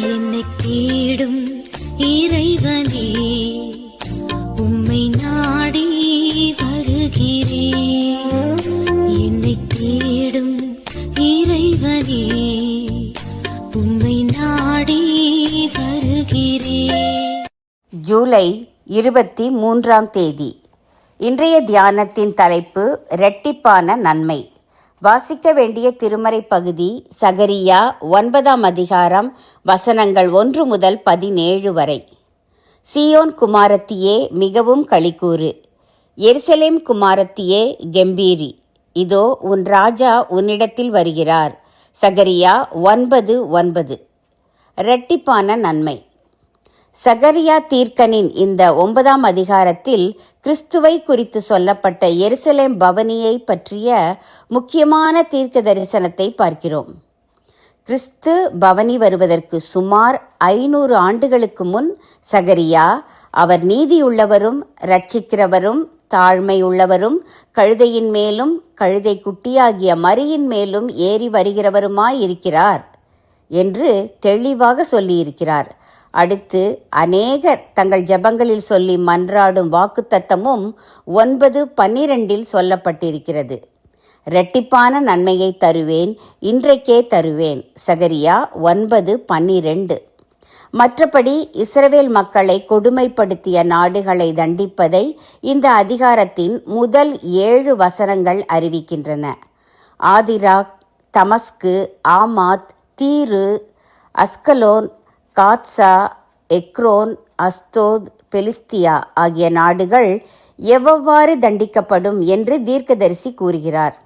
என்னை தேடும் இறைவனே உம்மை நாடி வருகிறேன். என்னை தேடும் இறைவனே உம்மை நாடி வருகிறேன். ஜூலை இருபத்தி மூன்றாம் தேதி. இன்றைய தியானத்தின் தலைப்பு இரட்டிப்பான நன்மை. வாசிக்க வேண்டிய திருமறை பகுதி சகரியா ஒன்பதாம் அதிகாரம் வசனங்கள் ஒன்று முதல் பதினேழு வரை. சியோன் குமாரத்தியே மிகவும் களிக்கூறு. எருசலேம் குமாரத்தியே கெம்பீரி. இதோ உன் ராஜா உன்னிடத்தில் வருகிறார். சகரியா ஒன்பது ஒன்பது. இரட்டிப்பான நன்மை. சகரியா தீர்க்கனின் இந்த ஒன்பதாம் அதிகாரத்தில் கிறிஸ்துவை குறித்து சொல்லப்பட்ட எருசலேம் பவனியை பற்றிய முக்கியமான தீர்க்க தரிசனத்தை பார்க்கிறோம். கிறிஸ்து பவனி வருவதற்கு சுமார் ஐநூறு ஆண்டுகளுக்கு முன் சகரியா அவர் நீதியுள்ளவரும் ரட்சிக்கிறவரும் தாழ்மை உள்ளவரும் கழுதையின் மேலும் கழுதை குட்டியாகிய மரியின் மேலும் ஏறி வருகிறவருமாயிருக்கிறார் என்று தெளிவாக சொல்லியிருக்கிறார். அடுத்து அநேகர் தங்கள் ஜெபங்களில் சொல்லி மன்றாடும் வாக்குத்தத்தமும் ஒன்பது பன்னிரெண்டில் சொல்லப்பட்டிருக்கிறது. இரட்டிப்பான நன்மையை தருவேன் இன்றைக்கே தருவேன். சகரியா ஒன்பது பன்னிரெண்டு. மற்றபடி இஸ்ரவேல் மக்களை கொடுமைப்படுத்திய நாடுகளை தண்டிப்பதை இந்த அதிகாரத்தின் முதல் ஏழு வசனங்கள் அறிவிக்கின்றன. ஆதிராக் தமஸ்கு ஆமாத் தீரு அஸ்கலோன் காத்சா எக்ரோன் அஸ்தோத் பெலிஸ்தியா ஆகிய நாடுகள் எவ்வாறு தண்டிக்கப்படும் என்று தீர்க்கதரிசி கூறுகிறார்.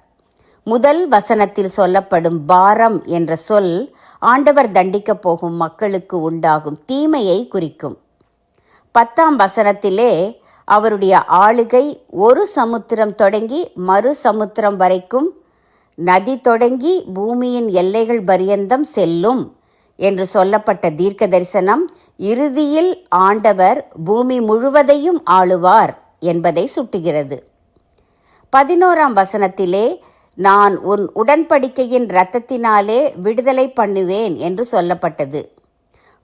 முதல் வசனத்தில் சொல்லப்படும் பாரம் என்ற சொல் ஆண்டவர் தண்டிக்கப் போகும் மக்களுக்கு உண்டாகும் தீமையை குறிக்கும். பத்தாம் வசனத்திலே அவருடைய ஆளுகை ஒரு சமுத்திரம் தொடங்கி மறு சமுத்திரம் வரைக்கும் நதி தொடங்கி பூமியின் எல்லைகள் பரியந்தம் செல்லும். என்று சொல்லப்பட்ட தீர்க்க தரிசனம் இறுதியில் ஆண்டவர் பூமி முழுவதையும் ஆளுவார் என்பதை சுட்டுகிறது. பதினோராம் வசனத்திலே நான் உன் உடன்படிக்கையின் இரத்தத்தினாலே விடுதலை பண்ணுவேன் என்று சொல்லப்பட்டது.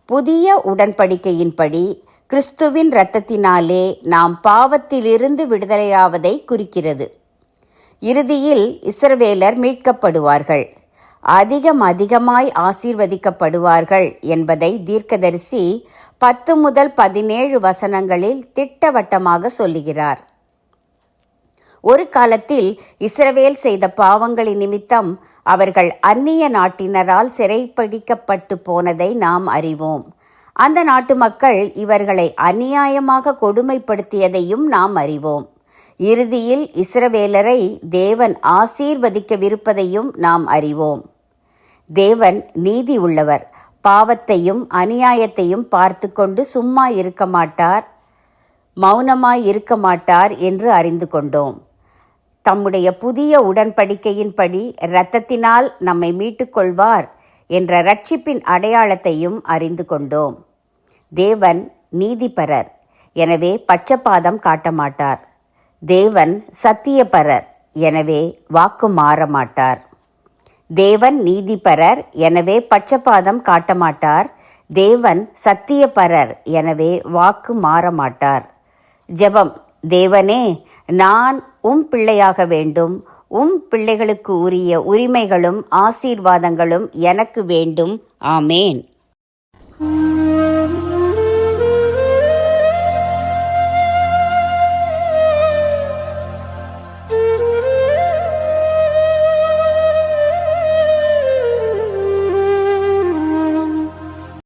புதிய உடன்படிக்கையின்படி கிறிஸ்துவின் இரத்தத்தினாலே நாம் பாவத்திலிருந்து விடுதலையாவதை குறிக்கிறது. இறுதியில் இஸ்ரவேலர் மீட்கப்படுவார்கள். அதிகம் அதிகமாய் ஆசீர்வதிக்கப்படுவார்கள் என்பதை தீர்க்கதரிசி பத்து முதல் பதினேழு வசனங்களில் திட்டவட்டமாக சொல்லுகிறார். ஒரு காலத்தில் இஸ்ரவேல் செய்த பாவங்களின் நிமித்தம் அவர்கள் அந்நிய நாட்டினரால் சிறைப்பிடிக்கப்பட்டு போனதை நாம் அறிவோம். அந்த நாட்டு மக்கள் இவர்களை அநியாயமாக கொடுமைப்படுத்தியதையும் நாம் அறிவோம். இறுதியில் இஸ்ரவேலரை தேவன் ஆசீர்வதிக்கவிருப்பதையும் நாம் அறிவோம். தேவன் நீதி உள்ளவர். பாவத்தையும் அநியாயத்தையும் பார்த்து கொண்டு சும்மா இருக்க மாட்டார் மௌனமாய் இருக்க மாட்டார் என்று அறிந்து கொண்டோம். தம்முடைய புதிய உடன்படிக்கையின்படி இரத்தத்தினால் நம்மை மீட்டுக்கொள்வார் என்ற ரட்சிப்பின் அடையாளத்தையும் அறிந்து கொண்டோம். தேவன் நீதிபரர் எனவே பட்சபாதம் காட்ட மாட்டார். தேவன் சத்தியபரர் எனவே வாக்கு மாற மாட்டார். தேவன் நீதிபரர் எனவே பட்சபாதம் காட்டமாட்டார். தேவன் சத்தியபரர் எனவே வாக்கு மாற மாட்டார் ஜெபம். தேவனே நான் உம் பிள்ளையாக வேண்டும். உம் பிள்ளைகளுக்கு உரிய உரிமைகளும் ஆசீர்வாதங்களும் எனக்கு வேண்டும். ஆமேன்.